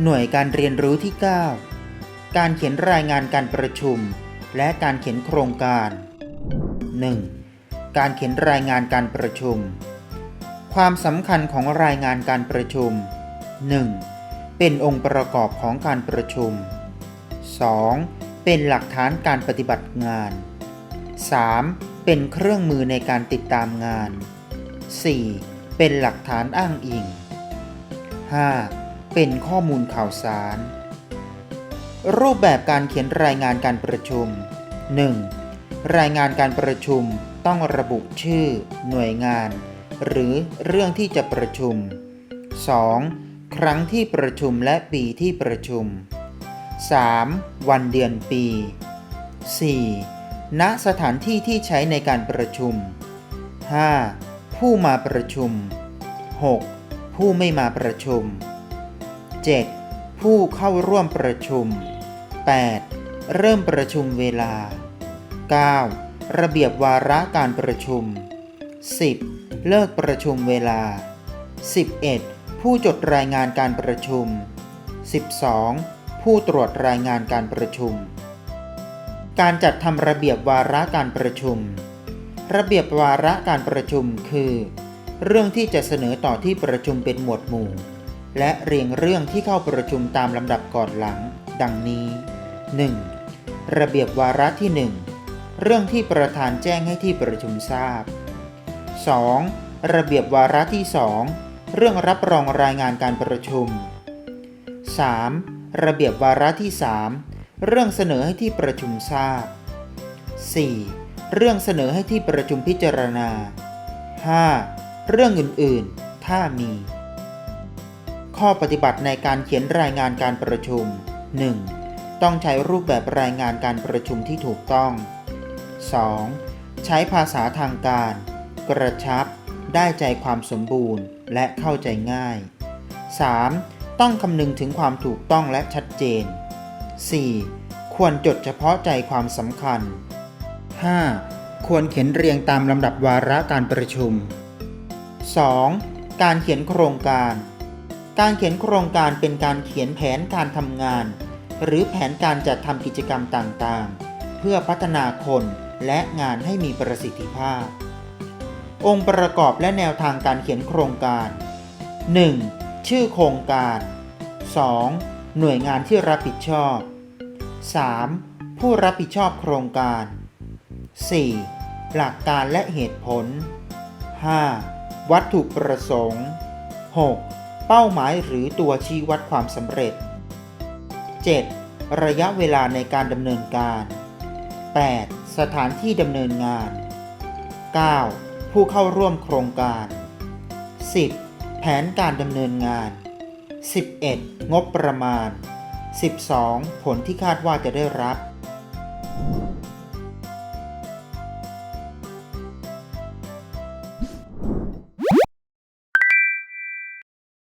หน่วยการเรียนรู้ที่ 9 การเขียนรายงานการประชุม และการเขียนโครงการ 1. การเขียนรายงานการประชุม ความสำคัญของรายงานการประชุม 1. เป็นองค์ประกอบของการประชุม 2. เป็นหลักฐานการปฏิบัติงาน 3. เป็นเครื่องมือในการติดตามงาน 4. เป็นหลักฐานอ้างอิง 5. เป็นข้อมูลข่าวสาร รูปแบบการเขียนรายงานการประชุม 1. รายงานการประชุมต้องระบุชื่อ หน่วยงาน หรือเรื่องที่จะประชุม 2. ครั้งที่ประชุมและปีที่ประชุม 3. วันเดือนปี 4. ณสถานที่ที่ใช้ในการประชุม 5. ผู้มาประชุม 6. ผู้ไม่มาประชุม 7. ผู้เข้าร่วมประชุม 8. เริ่มประชุมเวลา 9. ระเบียบวาระการประชุม 10. เลิกประชุมเวลา 11. ผู้จดรายงานการประชุม 12. ผู้ตรวจรายงานการประชุม การจัดทำระเบียบวาระการประชุม ระเบียบวาระการประชุมคือ เรื่องที่จะเสนอต่อที่ประชุมเป็นหมวดหมู่ และเรียงเรื่องที่เข้าประชุมตามลำดับก่อนหลัง ดังนี้ 1. ระเบียบวาระที่ 1 เรื่องที่ประธานแจ้งให้ที่ประชุมทราบ 2. ระเบียบวาระที่ 2 เรื่องรับรองรายงานการประชุม 3. ระเบียบวาระที่ 3 เรื่องเสนอให้ที่ประชุมทราบ 4. เรื่องเสนอให้ที่ประชุมพิจารณา 5. เรื่องอื่น ๆ ถ้ามี ข้อปฏิบัติในการเขียนรายงานการประชุม 1. ต้องใช้รูปแบบรายงานการประชุมที่ถูกต้อง 2. ใช้ภาษาทางการ กระชับ ได้ใจความสมบูรณ์และเข้าใจง่าย 3. ต้องคำนึงถึงความถูกต้องและชัดเจน 4. ควรจดเฉพาะใจความสำคัญ 5. ควรเขียนเรียงตามลำดับวาระการประชุม 2. การเขียนโครงการ การเขียนโครงการเป็นการเขียนแผนการทำงาน หรือแผนการจัดทำกิจกรรมต่างๆ เพื่อพัฒนาคนและงานให้มีประสิทธิภาพ องค์ประกอบและแนวทางการเขียนโครงการ 1. ชื่อโครงการ 2. หน่วยงานที่รับผิดชอบ 3. ผู้รับผิดชอบโครงการ 4. หลักการและเหตุผล 5. วัตถุประสงค์ 6. เป้าหมายหรือตัวชี้วัดความสำเร็จ 7. ระยะเวลาในการดำเนินการ 8. สถานที่ดำเนินงาน 9. ผู้เข้าร่วมโครงการ 10. แผนการดำเนินงาน 11. งบประมาณ 12. ผลที่คาดว่าจะได้รับ